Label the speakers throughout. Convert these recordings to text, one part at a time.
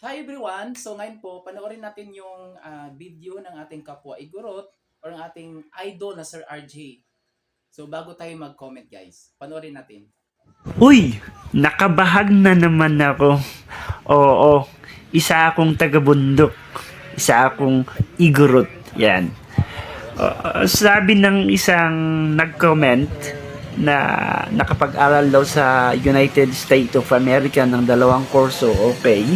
Speaker 1: Hi everyone! So ngayon po, panoorin natin yung ah, video ng ating kapwa Igorot or ng ating idol na Sir RJ. So bago tayo mag-comment guys, panoorin natin.
Speaker 2: Uy, nakabahag na naman ako. Oo, isa akong taga-bundok. Isa akong igurot. Yan. Oo, sabi ng isang nag-comment na nakapag-aral daw sa United States of America ng dalawang kurso, okay.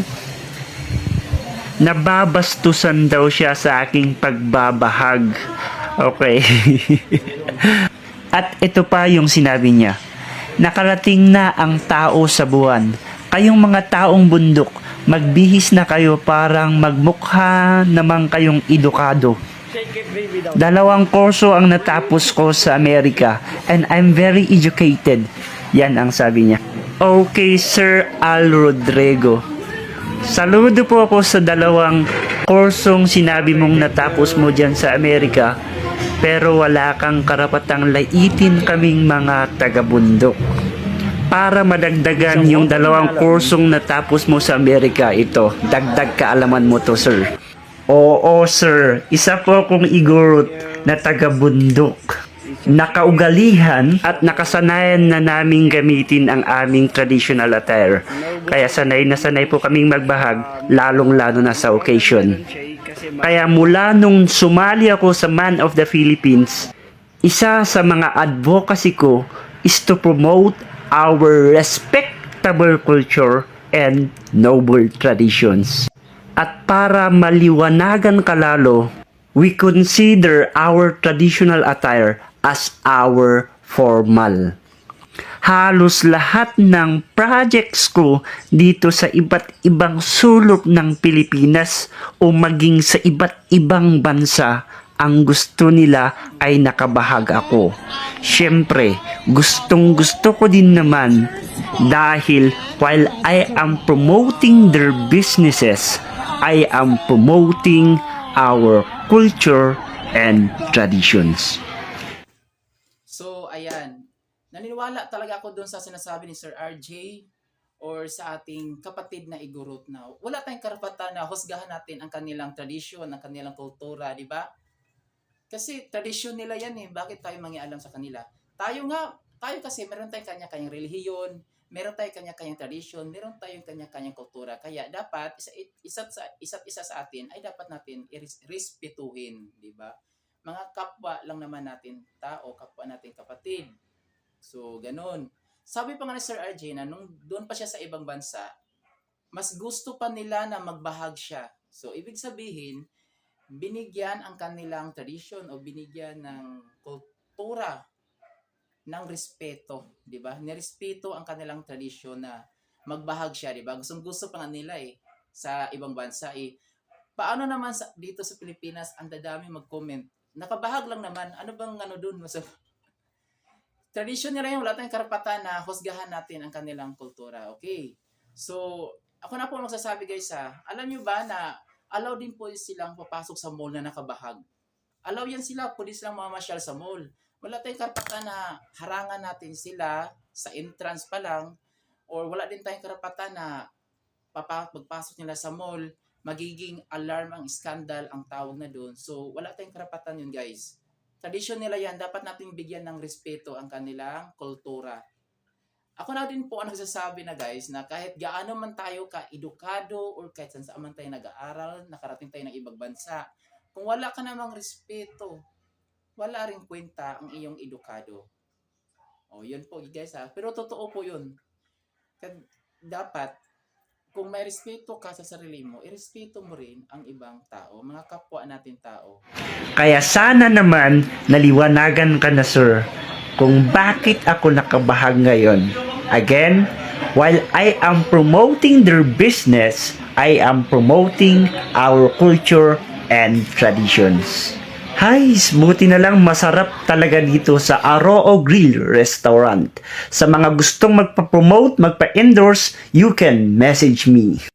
Speaker 2: Nababastusan daw siya sa aking pagbabahag. Okay. At ito pa yung sinabi niya. Nakarating na ang tao sa buwan. Kayong mga taong bundok, magbihis na kayo parang magmukha namang kayong edukado. Dalawang kurso ang natapos ko sa Amerika and I'm very educated. Yan ang sabi niya. Okay, Sir Al Rodrigo. Saludo po ako sa dalawang kursong sinabi mong natapos mo dyan sa Amerika pero wala kang karapatang laitin kaming mga taga-bundok. Para madagdagan yung dalawang kursong natapos mo sa Amerika, ito, dagdag kaalaman mo to, sir. Oo, sir. Isa po akong igurot na taga-bundok. Nakaugalihan at nakasanayan na naming gamitin ang aming traditional attire. Kaya sanay na sanay po kaming magbahag, lalong-lalo na sa occasion. Kaya mula nung sumali ako sa Man of the Philippines, isa sa mga advocacy ko is to promote our respectable culture and noble traditions. At para maliwanagan kalalo, we consider our traditional attire as our formal. Halos lahat ng projects ko dito sa iba't ibang sulok ng Pilipinas o maging sa iba't ibang bansa, ang gusto nila ay nakabahag ako. Siyempre, gustong gusto ko din naman dahil while I am promoting their businesses, I am promoting our culture and traditions.
Speaker 1: So ayan, naniniwala talaga ako doon sa sinasabi ni Sir RJ or sa ating kapatid na Igorot na wala tayong karapatan na husgahan natin ang kanilang tradisyon, ang kanilang kultura, di ba? Kasi tradisyon nila yan eh. Bakit tayo mangialam sa kanila? Tayo nga, tayo kasi meron tayong kanya-kanyang relihiyon, meron tayong kanya-kanyang tradisyon, meron tayong kanya-kanyang kultura. Kaya dapat isa, isa't, sa, isa't isa sa atin ay dapat natin irespetuhin, di ba? Mga kapwa lang naman natin tao, kapwa natin kapatid. So, ganun. Sabi pa nga ni Sir RJ na nung doon pa siya sa ibang bansa, mas gusto pa nila na magbahag siya. So, ibig sabihin, binigyan ang kanilang tradisyon o binigyan ng kultura ng respeto, 'di ba? Nirespeto ang kanilang tradisyon na magbahag siya, 'di ba? Gustong gusto pa nga nila eh sa ibang bansa eh. Paano naman sa, dito sa Pilipinas ang dadami mag-comment? Nakabahag lang naman. Ano bang ano doon? Mas tradisyon nila yung wala tayong karapatan na husgahan natin ang kanilang kultura. Okay. So, ako na po magsasabi guys ha. Alam nyo ba na allow din po silang papasok sa mall na nakabahag. Allow yan sila, pwede silang mamasyal sa mall. Wala tayong karapatan na harangan natin sila sa entrance pa lang or wala din tayong karapatan na papa, magpasok nila sa mall, magiging alarm ang scandal ang tawag na doon. So, wala tayong karapatan yun guys. Tradisyon nila yan, dapat nating bigyan ng respeto ang kanilang kultura. Ako na din po ang nagsasabi na guys na kahit gaano man tayo ka-edukado or kahit saan saan man tayo nag-aaral, nakarating tayo ng ibang bansa, kung wala ka namang respeto, wala rin kwenta ang iyong edukado. O, yun po guys ha. Pero totoo po yun. Dapat, kung may respeto ka sa sarili mo, irespeto mo rin ang ibang tao, mga kapwa natin tao.
Speaker 2: Kaya sana naman naliwanagan ka na sir kung bakit ako nakabahag ngayon. Again, while I am promoting their business, I am promoting our culture and traditions. Hay, buti na lang masarap talaga dito sa Aroo Grill Restaurant. Sa mga gustong magpa-promote, magpa-endorse, you can message me.